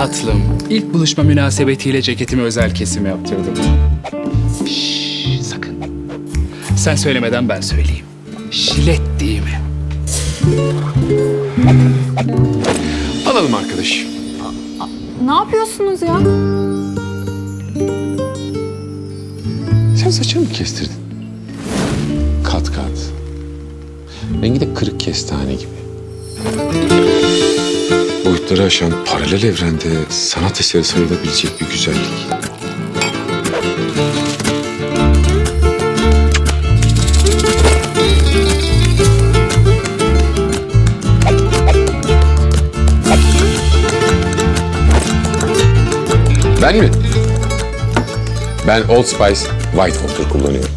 Tatlım, ilk buluşma münasebetiyle ceketimi özel kesim yaptırdım. Şşş, sakın. Sen söylemeden ben söyleyeyim. Jilet değil mi? Alalım arkadaş. Ne yapıyorsunuz ya? Sen saçını mı kestirdin? Kat kat. Rengi de kırık kestane gibi. Boyutları aşan paralel evrende sanat eseri sayılabilecek bir güzellik. Ben mi? Ben Old Spice White Water kullanıyorum.